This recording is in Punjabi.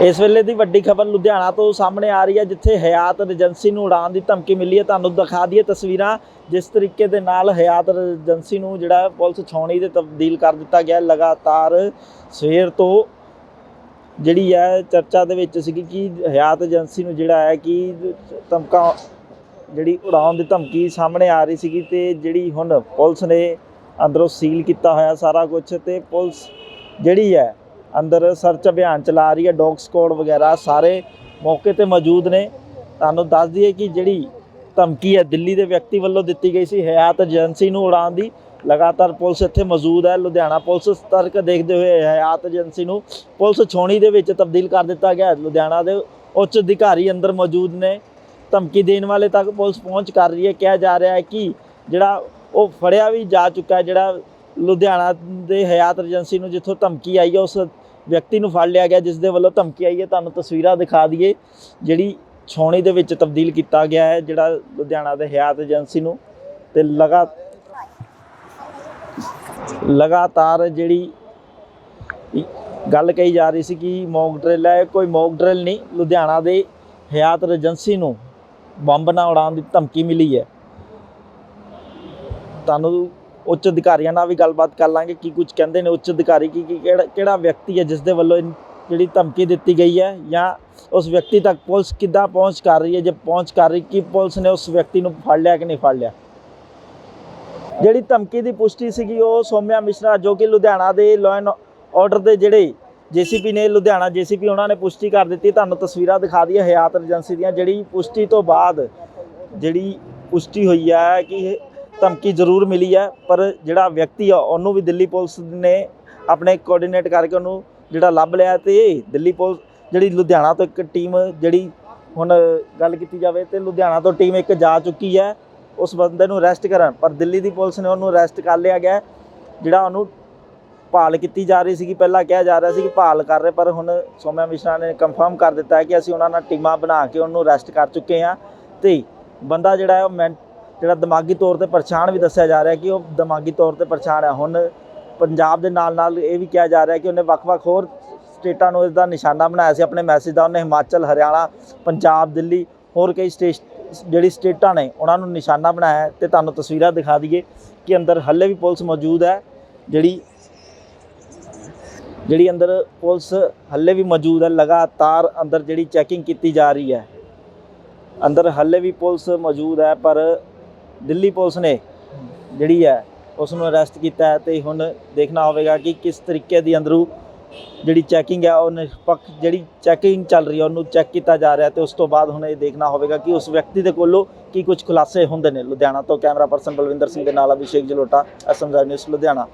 ਇਸ ਵੇਲੇ ਦੀ ਵੱਡੀ ਖਬਰ ਲੁਧਿਆਣਾ ਤੋਂ ਸਾਹਮਣੇ ਆ ਰਹੀ ਹੈ, ਜਿੱਥੇ ਹਯਾਤ ਏਜੰਸੀ ਨੂੰ ਉਡਾਣ ਦੀ ਧਮਕੀ ਮਿਲੀ ਹੈ। ਤੁਹਾਨੂੰ ਦਿਖਾ ਦਈਏ ਤਸਵੀਰਾਂ, ਜਿਸ ਤਰੀਕੇ ਦੇ ਨਾਲ ਹਯਾਤ ਏਜੰਸੀ ਨੂੰ ਜਿਹੜਾ ਪੁਲਿਸ ਛਾਉਣੀ 'ਤੇ ਤਬਦੀਲ ਕਰ ਦਿੱਤਾ ਗਿਆ ਲਗਾਤਾਰ ਸਵੇਰ ਤੋਂ ਜਿਹੜੀ ਹੈ, ਚਰਚਾ ਦੇ ਵਿੱਚ ਸੀਗੀ ਕਿ ਹਯਾਤ ਏਜੰਸੀ ਨੂੰ ਜਿਹੜਾ ਹੈ ਕਿ ਧਮਕਾ, ਜਿਹੜੀ ਉਡਾਉਣ ਦੀ ਧਮਕੀ ਸਾਹਮਣੇ ਆ ਰਹੀ ਸੀਗੀ ਤੇ ਜਿਹੜੀ ਹੁਣ ਪੁਲਿਸ ਨੇ ਅੰਦਰੋਂ ਸੀਲ ਕੀਤਾ ਹੋਇਆ ਸਾਰਾ ਕੁਝ ਤੇ ਪੁਲਿਸ ਜਿਹੜੀ ਹੈ ਅੰਦਰ ਸਰਚ ਅਭਿਆਨ ਚਲਾ ਰਹੀ ਹੈ ਡੌਗ ਸਕੋਡ ਵਗੈਰਾ ਸਾਰੇ ਮੌਕੇ ਤੇ ਮੌਜੂਦ ਨੇ। ਤੁਹਾਨੂੰ ਦੱਸ ਦਈਏ ਕਿ ਜਿਹੜੀ ਧਮਕੀ ਹੈ, ਦਿੱਲੀ ਦੇ ਵਿਅਕਤੀ ਵੱਲੋਂ ਦਿੱਤੀ ਗਈ ਸੀ, ਹਯਾਤ ਏਜੰਸੀ ਨੂੰ ਉਡਾਉਣ ਦੀ। ਲਗਾਤਾਰ ਪੁਲਿਸ ਇੱਥੇ ਮੌਜੂਦ ਹੈ, ਲੁਧਿਆਣਾ ਪੁਲਿਸ ਸਤਰਕ ਦੇਖਦੇ ਹੋਏ ਹਯਾਤ ਏਜੰਸੀ ਨੂੰ ਪੁਲਿਸ ਛੋਣੀ ਦੇ ਵਿੱਚ ਤਬਦੀਲ ਕਰ ਦਿੱਤਾ ਗਿਆ ਲੁਧਿਆਣਾ ਦੇ ਉੱਚ ਅਧਿਕਾਰੀ ਅੰਦਰ ਮੌਜੂਦ ਨੇ। ਧਮਕੀ ਦੇਣ ਵਾਲੇ ਤੱਕ ਪੁਲਿਸ ਪਹੁੰਚ ਕਰ ਰਹੀ ਹੈ। ਕਿਹਾ ਜਾ ਰਿਹਾ ਹੈ ਕਿ ਜਿਹੜਾ ਉਹ ਫੜਿਆ ਵੀ ਜਾ ਚੁੱਕਾ ਹੈ, ਜਿਹੜਾ ਲੁਧਿਆਣਾ ਦੇ ਹਯਾਤ ਏਜੰਸੀ ਨੂੰ ਜਿੱਥੋਂ ਧਮਕੀ ਆਈ ਹੈ ਉਸ ਵਿਅਕਤੀ ਨੂੰ ਫੜ ਲਿਆ ਗਿਆ ਜਿਸ ਦੇ ਵੱਲੋਂ ਧਮਕੀ ਆਈ ਹੈ ਤੁਹਾਨੂੰ ਤਸਵੀਰਾਂ ਦਿਖਾ ਦਈਏ, ਜਿਹੜੀ ਛਾਉਣੀ ਦੇ ਵਿੱਚ ਤਬਦੀਲ ਕੀਤਾ ਗਿਆ ਹੈ, ਜਿਹੜਾ ਲੁਧਿਆਣਾ ਦੇ ਹਯਾਤ ਏਜੰਸੀ ਨੂੰ ਤੇ ਲਗਾ, ਲਗਾਤਾਰ ਜਿਹੜੀ ਗੱਲ ਕਹੀ ਜਾ ਰਹੀ ਸੀ ਕਿ ਮੌਕ ਡਰਿਲ ਹੈ, ਕੋਈ ਮੌਕ ਡਰਿਲ ਨਹੀਂ, ਲੁਧਿਆਣਾ ਦੇ ਹਯਾਤ ਏਜੰਸੀ ਨੂੰ ਬੰਬ ਨਾ ਉਡਾਉਣ ਦੀ ਧਮਕੀ ਮਿਲੀ ਹੈ। ਤੁਹਾਨੂੰ ਉੱਚ ਅਧਿਕਾਰੀਆਂ ਨਾਲ ਵੀ ਗੱਲਬਾਤ ਕਰ ਲਾਂਗੇ, ਕੀ ਕੁਝ ਕਹਿੰਦੇ ਨੇ, ਉੱਚ ਅਧਿਕਾਰੀ ਕੀ ਕੀ, ਕਿਹੜਾ ਕਿਹੜਾ ਵਿਅਕਤੀ ਹੈ ਜਿਸ ਦੇ ਵੱਲੋਂ ਜਿਹੜੀ ਧਮਕੀ ਦਿੱਤੀ ਗਈ ਹੈ ਜਾਂ ਉਸ ਵਿਅਕਤੀ ਤੱਕ ਪੁਲਿਸ ਕਿੱਦਾਂ ਪਹੁੰਚ ਕਰ ਰਹੀ ਹੈ, ਜੇ ਪਹੁੰਚ ਕਰ ਰਹੀ, ਕੀ ਪੁਲਿਸ ਨੇ ਉਸ ਵਿਅਕਤੀ ਨੂੰ ਫੜ ਲਿਆ ਕਿ ਨਹੀਂ ਫੜ ਲਿਆ? ਜਿਹੜੀ ਧਮਕੀ ਦੀ ਪੁਸ਼ਟੀ ਸੀਗੀ ਉਹ ਸੋਮਿਆ ਮਿਸ਼ਰਾ ਜੋ ਕਿ ਲੁਧਿਆਣਾ ਦੇ ਲਾਅ ਐਂਡ ਆਰਡਰ ਦੇ ਜਿਹੜੇ ਜੀਸੀਪੀ ਨੇ, ਲੁਧਿਆਣਾ ਜੀਸੀਪੀ ਉਹਨਾਂ ਨੇ ਪੁਸ਼ਟੀ ਕਰ ਦਿੱਤੀ। ਤੁਹਾਨੂੰ ਤਸਵੀਰਾਂ ਦਿਖਾ ਦਈਏ, ਹਯਾਤ ਏਜੰਸੀ ਦੀਆਂ। ਜਿਹੜੀ ਪੁਸ਼ਟੀ ਤੋਂ ਬਾਅਦ ਜਿਹੜੀ ਪੁਸ਼ਟੀ ਹੋਈ ਹੈ ਕਿ ਧਮਕੀ ਜ਼ਰੂਰ ਮਿਲੀ ਹੈ, ਪਰ ਜਿਹੜਾ ਵਿਅਕਤੀ ਆ, ਉਹਨੂੰ ਵੀ ਦਿੱਲੀ ਪੁਲਿਸ ਨੇ ਆਪਣੇ ਕੋਆਰਡੀਨੇਟ ਕਰਕੇ ਉਹਨੂੰ ਜਿਹੜਾ ਲੱਭ ਲਿਆ ਤੇ ਦਿੱਲੀ ਪੁਲਿਸ ਜਿਹੜੀ ਲੁਧਿਆਣਾ ਤੋਂ ਇੱਕ ਟੀਮ ਜਿਹੜੀ ਹੁਣ ਗੱਲ ਕੀਤੀ ਜਾਵੇ ਤੇ ਲੁਧਿਆਣਾ ਤੋਂ ਟੀਮ ਇੱਕ ਜਾ ਚੁੱਕੀ ਹੈ, ਉਸ ਬੰਦੇ ਨੂੰ ਅਰੈਸਟ ਕਰਨ, ਪਰ ਦਿੱਲੀ ਦੀ ਪੁਲਿਸ ਨੇ ਉਹਨੂੰ ਅਰੈਸਟ ਕਰ ਲਿਆ ਗਿਆ, ਜਿਹੜਾ ਉਹਨੂੰ ਭਾਲ ਕੀਤੀ ਜਾ ਰਹੀ ਸੀਗੀ, ਪਹਿਲਾਂ ਕਿਹਾ ਜਾ ਰਿਹਾ ਸੀ ਕਿ ਭਾਲ ਕਰ ਰਹੇ, ਪਰ ਹੁਣ ਸੋਮਿਆ ਮਿਸ਼ਰਾ ਨੇ ਕਨਫਰਮ ਕਰ ਦਿੱਤਾ ਹੈ ਕਿ ਅਸੀਂ ਉਹਨਾਂ ਨਾਲ ਟੀਮਾਂ ਬਣਾ ਕੇ ਉਹਨੂੰ ਅਰੈਸਟ ਕਰ ਚੁੱਕੇ ਹਾਂ ਤੇ ਬੰਦਾ ਜਿਹੜਾ ਹੈ ਉਹ ਮੈਂ ਜਿਹੜਾ ਦਿਮਾਗੀ ਤੌਰ ਤੇ ਪਰੇਸ਼ਾਨ ਵੀ ਦੱਸਿਆ ਜਾ ਰਿਹਾ ਕਿ ਉਹ ਦਿਮਾਗੀ ਤੌਰ ਤੇ ਪਰੇਸ਼ਾਨ ਹੈ। ਹੁਣ ਪੰਜਾਬ ਦੇ ਨਾਲ ਨਾਲ ਇਹ ਵੀ ਕਿਹਾ ਜਾ ਰਿਹਾ ਕਿ ਉਹਨੇ ਵੱਖ-ਵੱਖ ਹੋਰ ਸਟੇਟਾਂ ਨੂੰ ਇਸ ਦਾ ਨਿਸ਼ਾਨਾ ਬਣਾਇਆ ਸੀ। ਆਪਣੇ ਮੈਸੇਜ ਦਾ ਉਹਨੇ ਹਿਮਾਚਲ, ਹਰਿਆਣਾ, ਪੰਜਾਬ, ਦਿੱਲੀ, ਹੋਰ ਕਈ ਸਟੇਟ ਜਿਹੜੀ ਸਟੇਟਾਂ ਨੇ, ਉਹਨਾਂ ਨੂੰ ਨਿਸ਼ਾਨਾ ਬਣਾਇਆ ਹੈ। ਤੇ ਤੁਹਾਨੂੰ ਤਸਵੀਰਾਂ ਦਿਖਾ ਦਈਏ ਕਿ ਅੰਦਰ ਹੱਲੇ ਵੀ ਪੁਲਿਸ ਮੌਜੂਦ ਹੈ। ਜਿਹੜੀ ਜਿਹੜੀ ਅੰਦਰ ਪੁਲਿਸ ਹੱਲੇ ਵੀ ਮੌਜੂਦ ਹੈ। ਲਗਾਤਾਰ ਅੰਦਰ ਜਿਹੜੀ ਚੈਕਿੰਗ ਕੀਤੀ ਜਾ ਰਹੀ ਹੈ। ਅੰਦਰ ਹੱਲੇ ਵੀ ਪੁਲਿਸ ਮੌਜੂਦ ਹੈ, ਪਰ ਦਿੱਲੀ ਪੁਲਿਸ ਨੇ ਜਿਹੜੀ ਹੈ ਉਸ ਨੂੰ ਅਰੈਸਟ ਕੀਤਾ ਹੈ ਤੇ ਹੁਣ ਦੇਖਣਾ ਹੋਵੇਗਾ ਕਿ ਕਿਸ ਤਰੀਕੇ ਦੀ ਅੰਦਰੂ ਜਿਹੜੀ ਚੈਕਿੰਗ ਹੈ, ਉਹ ਨਿਰਪੱਖ ਜਿਹੜੀ ਚੈਕਿੰਗ ਚੱਲ ਰਹੀ ਹੈ, ਉਹਨੂੰ ਚੈੱਕ ਕੀਤਾ ਜਾ ਰਿਹਾ ਤੇ ਉਸ ਤੋਂ ਬਾਅਦ ਹੁਣ ਇਹ ਦੇਖਣਾ ਹੋਵੇਗਾ ਕਿ ਉਸ ਵਿਅਕਤੀ ਦੇ ਕੋਲੋਂ ਕੀ ਕੁਝ ਖੁਲਾਸੇ ਹੁੰਦੇ ਨੇ। ਲੁਧਿਆਣਾ ਤੋਂ ਕੈਮਰਾ ਪਰਸਨ ਬਲਵਿੰਦਰ ਸਿੰਘ ਦੇ ਨਾਲ ਅਭਿਸ਼ੇਕ ਜਲੋਟਾ ਐਸਐਮਜ਼ੈਡ ਨਿਊਜ਼ ਲੁਧਿਆਣਾ।